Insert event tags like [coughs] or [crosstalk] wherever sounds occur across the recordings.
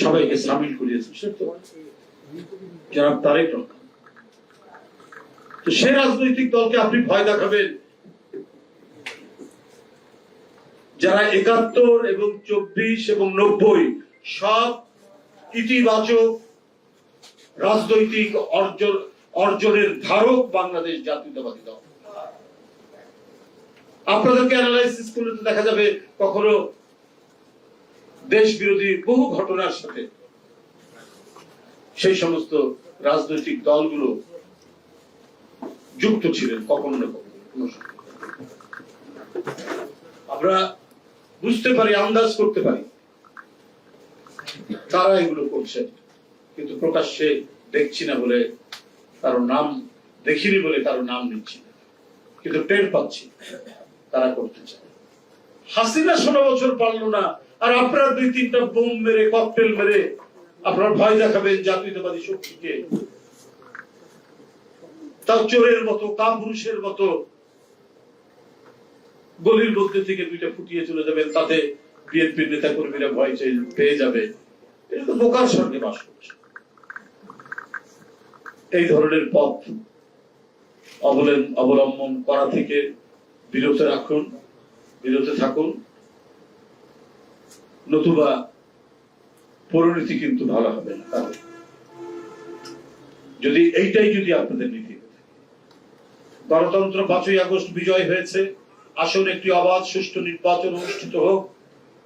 সবাইকে সামিল করিয়েছেন জনাব তারেক রহমান। তো সে রাজনৈতিক দলকে আপনি ভয় দেখাবেন। যারা একাত্তর এবং চব্বিশ এবং নব্বই সব ইতিবাচক রাজনৈতিক অর্জন অর্জনের ধারক বাংলাদেশ জাতীয়তাবাদী দল। আপনাদেরকে অ্যানালাইসিস করলে দেখা যাবে কখনো দেশ বিরোধী বহু ঘটনার সাথে সেই সমস্ত রাজনৈতিক দলগুলো যুক্ত ছিলেন কখনো না কখনো আমরা বুঝতে পারি, আন্দাজ করতে পারি তারা এগুলো করছেন, কিন্তু প্রকাশ্যে দেখছি না বলে কারও নাম দেখিনি বলে কারও নাম নিচ্ছি কিন্তু টের পাচ্ছি তারা করতে চায়। হাসিনা ষোলো বছর পারল না আর আপনারা দুই তিনটা বোম মেরে ককটেল মেরে আপনারা ভয় দেখাবেন জাতীয়তাবাদী শক্তিকে। তাও চোরের মতো কাপুরুষের মতো গলির মধ্যে থেকে দুইটা ফুটিয়ে চলে যাবেন, তাতে বিএনপির নেতা কর্মীরা ভয় চেয়ে- পেয়ে যাবে। এটা তো বোকার সঙ্গে বাস করছে। এই ধরনের পথ অবলম্বন করা থেকে বিরত রাখুন, বিরত থাকুন। নতুবা পরিণতি কিন্তু ভালো হবে না যদি এইটাই যদি আপনাদের নীতি গণতন্ত্র পাঁচই আগস্ট বিজয় হয়েছে আসুন একটি অবাধ সুষ্ঠু নির্বাচন অনুষ্ঠিত হোক,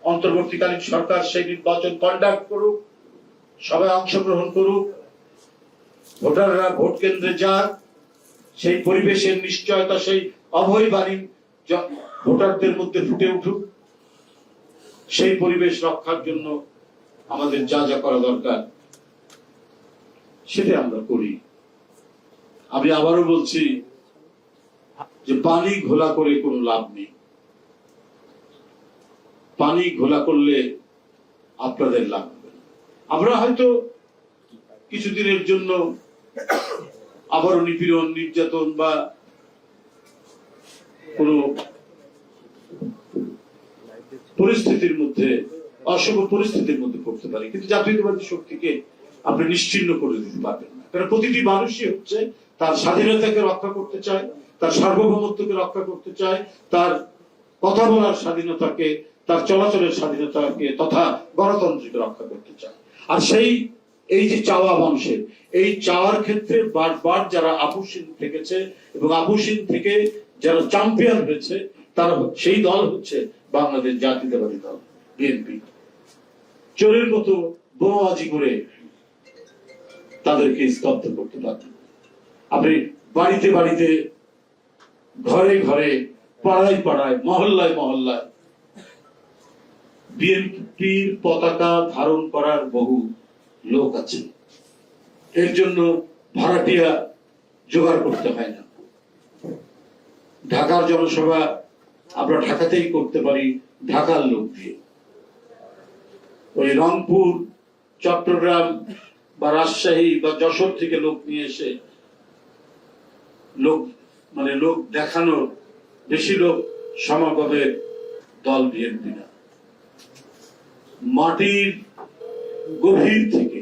অন্তর্বর্তীকালীন সরকার সেই নির্বাচন কন্ডাক্ট করুক সবাই অংশগ্রহণ করুক, ভোটাররা ভোট কেন্দ্রে যাক, সেই পরিবেশের নিশ্চয়তা, সেই অভয় বাণী ভোটারদের মধ্যে ফুটে উঠুক সেই পরিবেশ রক্ষার জন্য আমাদের যা যা করা দরকার সেটা আমরা করি। আমি আবারও বলছি যে পানি ঘোলা করে কোনো লাভ নেই। পানি ঘোলা করলে আপনাদের লাভ হবে আমরা হয়তো কিছুদিনের জন্য আবারও নিপীড়ন, নির্যাতন বা কোন পরিস্থিতির মধ্যে অশুভ পরিস্থিতির মধ্যে পড়তে পারি। কিন্তু জাতীয়তাবাদী শক্তিকে আপনি নিশ্চিন্ন করে দিতে পারবেন না। কারণ প্রতিটি মানুষই হচ্ছে তার স্বাধীনতাকে রক্ষা করতে চায়, তার সার্বভৌমত্বকে রক্ষা করতে চায়, তার কথা বলার স্বাধীনতাকে, তার চলাচলের স্বাধীনতাকে তথা গণতন্ত্রকে রক্ষা করতে চায়। আর সেই, এই যে চাওয়া মানুষের, এই চাওয়ার ক্ষেত্রে বারবার যারা আপুসীন থেকেছে এবং আপুসীন থেকে যারা চ্যাম্পিয়ন হয়েছে, তারা সেই দল হচ্ছে বাংলাদেশ জাতীয়তাবাদী দল, বিএনপি। চোরের মতো বোমাবাজি করে তাদেরকে স্তব্ধ করতে পারবেন আপনি বাড়িতে বাড়িতে, ঘরে ঘরে, পাড়ায় পাড়ায়, মহল্লায় মহল্লায় বিএনপির পতাকা ধারণ করার বহু লোক আছে। এর জন্য ভাড়াটিয়া জোগাড় করতে হয় না। ঢাকার জনসভা আমরা ঢাকাতেই করতে পারি ঢাকার লোক দিয়ে। ওই রংপুর, চট্টগ্রাম বা রাজশাহী বা যশোর থেকে লোক নিয়ে এসে লোক মানে লোক দেখানোর বেশি লোক সমাগমের দল বিএনপি না। মাটির গভীর থেকে,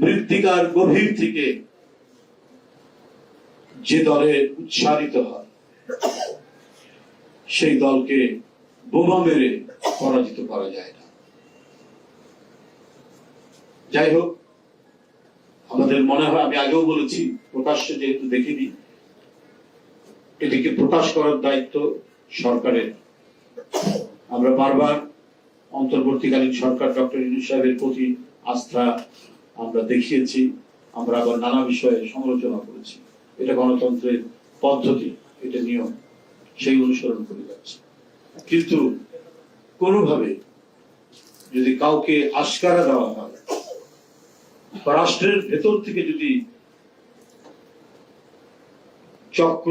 মৃত্তিকার গভীর থেকে যে দলে উৎসারিত হয় সেই দলকে বোমা মেরে পরাজিত করা যায় না। যাই হোক, আমাদের মনে হয়, আমি আগেও বলেছি, প্রকাশ্যে যেহেতু দেখিনি, এটিকে প্রকাশ করার দায়িত্ব সরকারের। আমরা বারবার অন্তর্বর্তীকালীন সরকার ডক্টর ইউনুস সাহেবের প্রতি আস্থা আমরা দেখিয়েছি, আমরা আবার নানা বিষয়ে সমালোচনা করেছি। এটা গণতন্ত্রের পদ্ধতি, এটা নিয়ম। সেই অনুসরণ করে যাচ্ছে। কিন্তু কোনোভাবে যদি কাউকে আস্কারা দেওয়া হয় রাষ্ট্রের ভেতর থেকে যদি চক্র,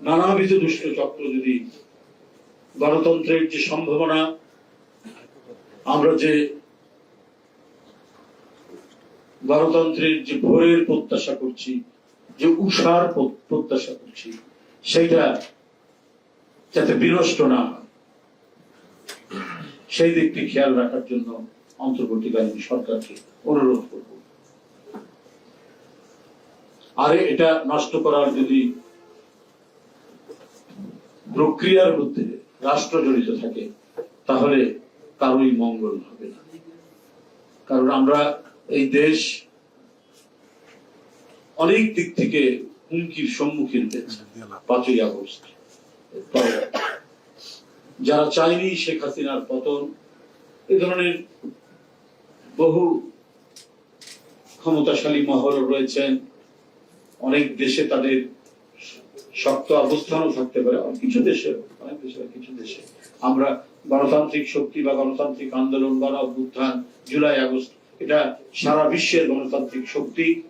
নানাবিধ দুষ্ট চক্র যদি গণতন্ত্রের যে সম্ভাবনা, আমরা যে গণতন্ত্রের যে ভোরের প্রত্যাশা করছি, যে উষার প্রত্যাশা করছি সেটা যাতে বিনষ্ট না হয়। সেই দিকটি খেয়াল রাখার জন্য অন্তর্বর্তীকালীন সরকারকে অনুরোধ করব। আর এটা নষ্ট করার যদি প্রক্রিয়ার মধ্যে রাষ্ট্র জড়িত থাকে তাহলে কারোই মঙ্গল হবে না। কারণ আমরা এই দেশ অনেক দিক থেকে হুমকির সম্মুখীন হয়েছে পাঁচই আগস্ট। পরে [coughs] যারা চায়নি শেখ হাসিনার পতন, এ ধরনের বহু ক্ষমতাশালী মহল রয়েছেন। অনেক দেশে তাদের শক্ত অবস্থানও থাকতে পারে। কিছু দেশে, অনেক দেশে কিছু দেশে। আমরা গণতান্ত্রিক শক্তি বা গণতান্ত্রিক আন্দোলন, গণ অভ্যুত্থান, জুলাই, আগস্ট, এটা সারা বিশ্বের গণতান্ত্রিক শক্তি।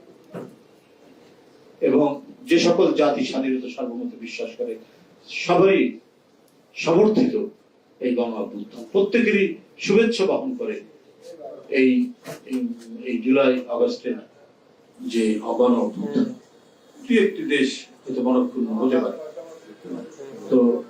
এবং যে সকল জাতি স্বাধীনতা সার্বভৌমত্বে বিশ্বাস করে সবাই সমর্থিত এই গণ অভ্যুত্থান। প্রত্যেকেরই শুভেচ্ছা বহন করে এই, এই- জুলাই আগস্টের যে অগণ অভ্যুত্থান। দুই একটি দেশ হয়তো মনক্ষুণ্ণ হতে পারে। তো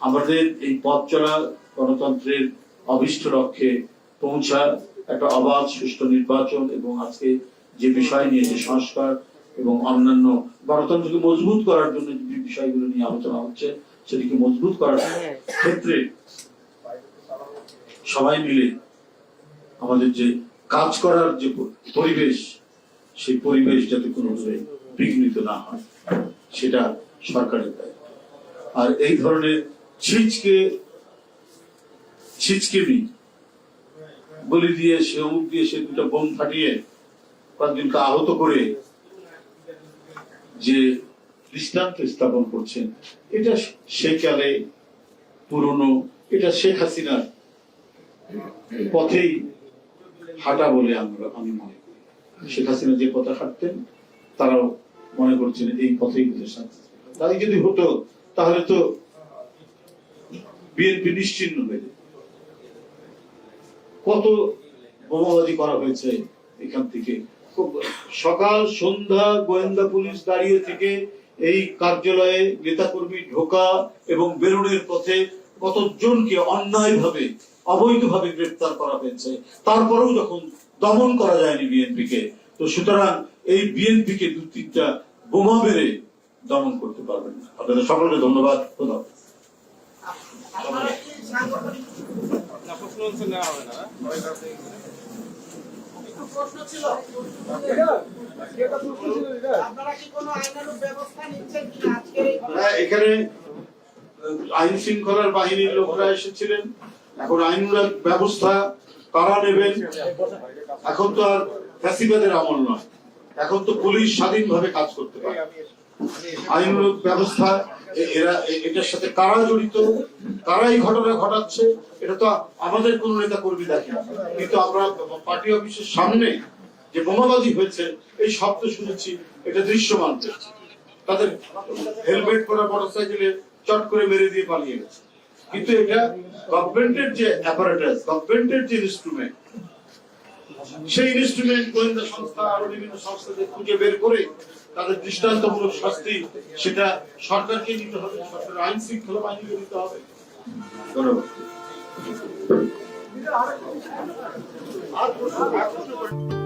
আমাদের এই পথ চলা গণতন্ত্রের অভিষ্ট লক্ষ্যে পৌঁছা একটা অবাধ, সুষ্ঠু নির্বাচন এবং আজকে যে বিষয় নিয়ে যে সংস্কার এবং অন্যান্য গণতন্ত্রকে মজবুত করার জন্য যে বিষয়গুলো নিয়ে আলোচনা হচ্ছে সেটিকে মজবুত করার ক্ষেত্রে সবাই মিলে আমাদের যে কাজ করার যে পরিবেশ সেই পরিবেশ যাতে কোনোভাবে বিঘ্নিত না হয় সেটা সরকারের দায়িত্ব। আর এই ধরনের ছিচকে ছিচকেমি বলি দিয়ে সে অমুক দিয়ে সে দুটা বোম ফাটিয়ে কয়েকজনকে আহত করে যে দৃষ্টান্ত স্থাপন করছেন, এটা সেকালে পুরনো, এটা শেখ হাসিনার পথেই হাঁটা বলে আমরা, আমি মনে করি। শেখ হাসিনা যে পথে হাঁটতেন, তারাও মনে করছেন এই পথেই তাই যদি হতো, তাহলে তো বিএনপি নিশ্চিন্ন হয়ে যেত। কত বোমাবাজি করা হয়েছে এখান থেকে। সকাল সন্ধ্যা গোয়েন্দা পুলিশ দাঁড়িয়ে থেকে এই কার্যালয়ে নেতাকর্মী ঢোকা এবং বেরোনের পথে কতজনকে অন্যায়ভাবে অবৈধভাবে গ্রেপ্তার করা হয়েছে তারপরেও যখন দমন করা যায়নি বিএনপিকে তো সুতরাং এই বিএনপিকে দু তিনটা বোমা মেরে দমন করতে পারবেন না। আপনাদের সকলকে ধন্যবাদ। খোদা না প্রশ্ন হচ্ছে নেওয়া হবে না? এখানে আইন শৃঙ্খলার বাহিনীর লোকরা এসেছিলেন। এখন আইনমূলক ব্যবস্থা কারা নেবেন। এখন তো আর ফ্যাসিবাদের আমল নয়। এখন তো পুলিশ স্বাধীনভাবে কাজ করতে পারে। আইনমূলক ব্যবস্থা এরা এটার সাথে কারা জড়িত? কারা এই ঘটনা ঘটাচ্ছে? এটা তো আমাদের কোন নেতা কর্মী দেখে। কিন্তু আমরা পার্টি অফিসের সামনে যে বোমাবাজি হয়েছে, এই শব্দ শুনেছি, এটা দৃশ্যমান তাদের হেলমেট পরা চট করে মেরে দিয়ে পালিয়ে গেছে। কিন্তু এটা গভর্নমেন্টের যে অ্যাপারেটাস গভর্নমেন্টের যে ইনস্ট্রুমেন্ট সেই ইনস্ট্রুমেন্ট গোয়েন্দা সংস্থা আরও বিভিন্ন সংস্থাদের খুঁজে বের করে তাদের দৃষ্টান্তমূলক শাস্তি সেটা সরকারকে নিতে হবে, সরকারের আইন শৃঙ্খলা বাহিনীকে দিতে হবে। ধন্যবাদ। আর প্রশ্ন-